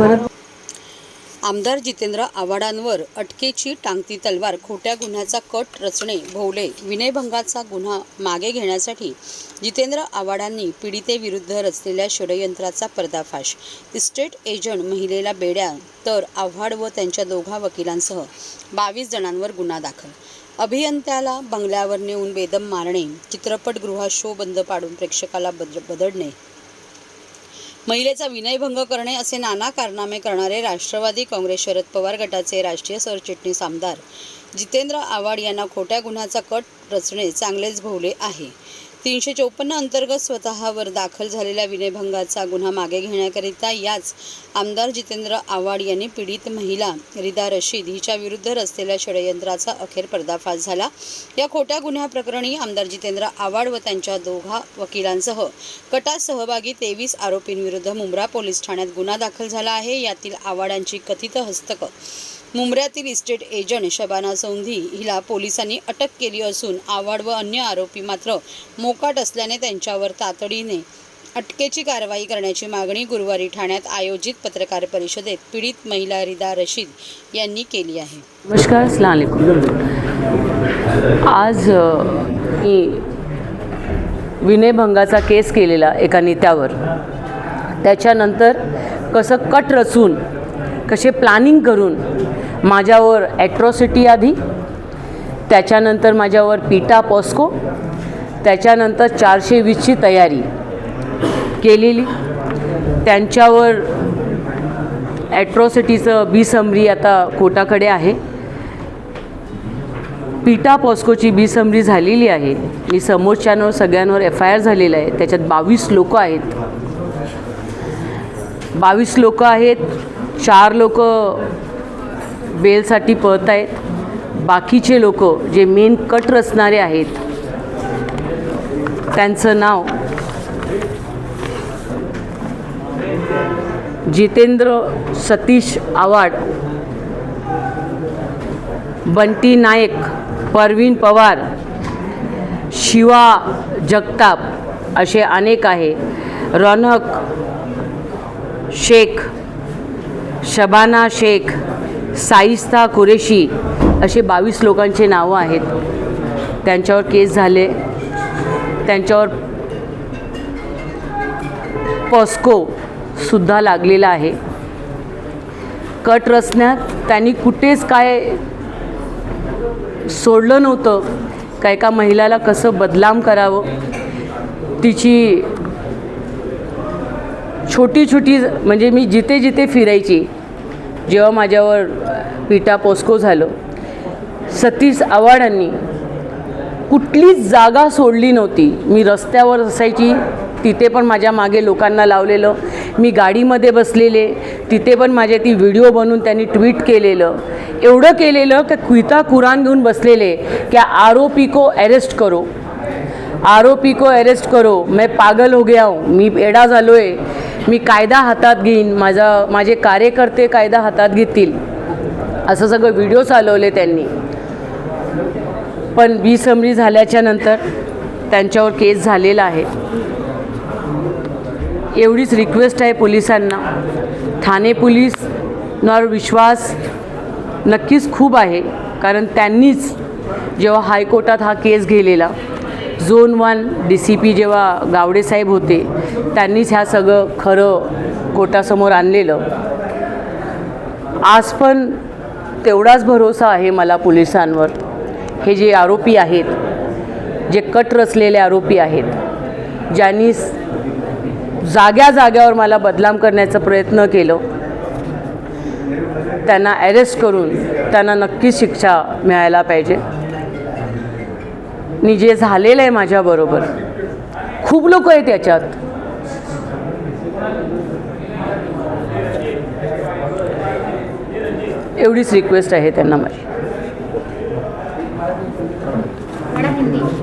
आमदार जितेंद्र आव्हाडांवर अटकेची टांगती तलवार खोट्या गुन्ह्याचा कट रचणे भोवले विनयभंगाचा गुन्हा मागे घेण्यासाठी जितेंद्र आव्हाडांनी पीडितेविरुद्ध रचलेल्या षडयंत्राचा पर्दाफाश. इस्टेट एजंट महिलेला बेड्या तर आव्हाड व त्यांच्या दोघा वकिलांसह बावीस जणांवर गुन्हा दाखल. अभियंत्याला बंगल्यावर नेऊन बेदम मारणे चित्रपटगृहात शो बंद पाडून प्रेक्षकाला बद बदडणे महिलेचा विनयभंग करणे असे नाना कारनामे करणारे राष्ट्रवादी काँग्रेस शरद पवार गटाचे राष्ट्रीय सरचिटणीस आमदार जितेंद्र आव्हाड यांना खोट्या गुन्ह्याचा कट रचणे चांगलेच भोवले आहे. तीनशे चौपन्न अंतर्गत स्वतःवर दाखल झालेल्या विनयभंगाचा गुन्हा मागे घेण्याकरिता याच आमदार जितेंद्र आव्हाड यांनी पीडित महिला रिदा रशीद हिच्या विरुद्ध रचलेल्या षडयंत्राचा अखेर पर्दाफाश झाला. या खोट्या गुन्ह्याप्रकरणी आमदार जितेंद्र आव्हाड व त्यांच्या दोघा वकिलांसह कटात सहभागी तेवीस आरोपींविरुद्ध मुंब्रा पोलीस ठाण्यात गुन्हा दाखल झाला आहे. यातील आव्हाडांची कथित हस्तक. मुंब्र्यातील इस्टेट एजंट शबाना सौंधी हिला पोलिसांनी अटक केली असून आव्हाड व अन्य आरोपी मात्र मोकाट असल्याने त्यांच्यावर तातडीने अटकेची कारवाई करण्याची मागणी गुरुवारी ठाण्यात आयोजित पत्रकार परिषदेत पीडित महिला रिदा रशीद यांनी केली आहे. नमस्कार अस्सलाम आज मी विनयभंगाचा केस केलेला एका नेत्यावर. त्याच्यानंतर कसं कट रचून कसे प्लॅनिंग करून माझ्यावर ॲट्रॉसिटी आधी त्याच्यानंतर माझ्यावर पिटा पॉस्को त्याच्यानंतर चारशे वीसची तयारी केलेली. त्यांच्यावर ॲट्रॉसिटीचं बी समरी आता कोर्टाकडे आहे. पिटा पॉस्कोची बी समरी झालेली आहे. आणि समोरच्यांवर सगळ्यांवर एफ आय आर झालेला आहे. त्याच्यात बावीस लोक आहेत. बावीस लोक आहेत. चार लोक बेलसाठी पळत आहेत बाकीचे लोक जे मेन कट रचणारे आहेत त्यांचं नाव. जितेंद्र सतीश आवाड बंटी नाईक परवीन पवार शिवा जगताप असे अनेक आहे. रौनक शेख शबाना शेख साईस्ता कुरेशी असे बावीस लोकांचे नावं आहेत. त्यांच्यावर केस झाले. त्यांच्यावर पॉस्को सुद्धा लागलेला आहे. कट रचण्यात त्यांनी कुठेच काय सोडलं नव्हतं. का एका महिलाला कसं बदलाम करावं? तिची छोटी छोटी म्हणजे मी जिथे जिथे फिरायची जेव्हा माझ्यावर पिटा पोस्को झालं सतीश आव्हाडांनी कुठलीच जागा सोडली नव्हती. मी रस्त्यावर असायची तिथे पण माझ्या मागे लोकांना लावलेलं. मी गाडीमध्ये बसलेले तिथे पण माझ्या ती व्हिडिओ बनवून त्यांनी ट्विट केलेलं. एवढं केलेलं की कुईता कुरान घेऊन बसलेले की आरोपी को अरेस्ट करो. आरोपी को अरेस्ट करो. मैं पागल हो गया हूँ. मी एडा झालो आहे मी कायदा हातात घेईन. माझा माझे कार्यकर्ते कायदा हातात घेतील. असं सगळं व्हिडिओ चालवले त्यांनी. पण बेसमरी झाल्याच्यानंतर त्यांच्यावर केस झालेला आहे. एवढीच रिक्वेस्ट आहे पोलिसांना. ठाणे पोलीसवर विश्वास नक्कीच खूप आहे कारण त्यांनीच जेव्हा हायकोर्टात हा केस गेलेला zone one D C P जेव्हा गावडेसाहेब होते त्यांनीच ह्या सगळं खरं कोर्टासमोर आणलेलं. आज पण तेवढाच भरोसा आहे मला पोलिसांवर. हे जे आरोपी आहेत जे कट रचलेले आरोपी आहेत ज्यांनी जाग्या जाग्यावर मला बदनाम करण्याचा प्रयत्न केलं त्यांना अरेस्ट करून त्यांना नक्कीच शिक्षा मिळायला पाहिजे. आणि जे झालेलं आहे माझ्याबरोबर खूप लोक आहेत त्याच्यात एवढीच रिक्वेस्ट आहे त्यांना माझी. fuera mentira.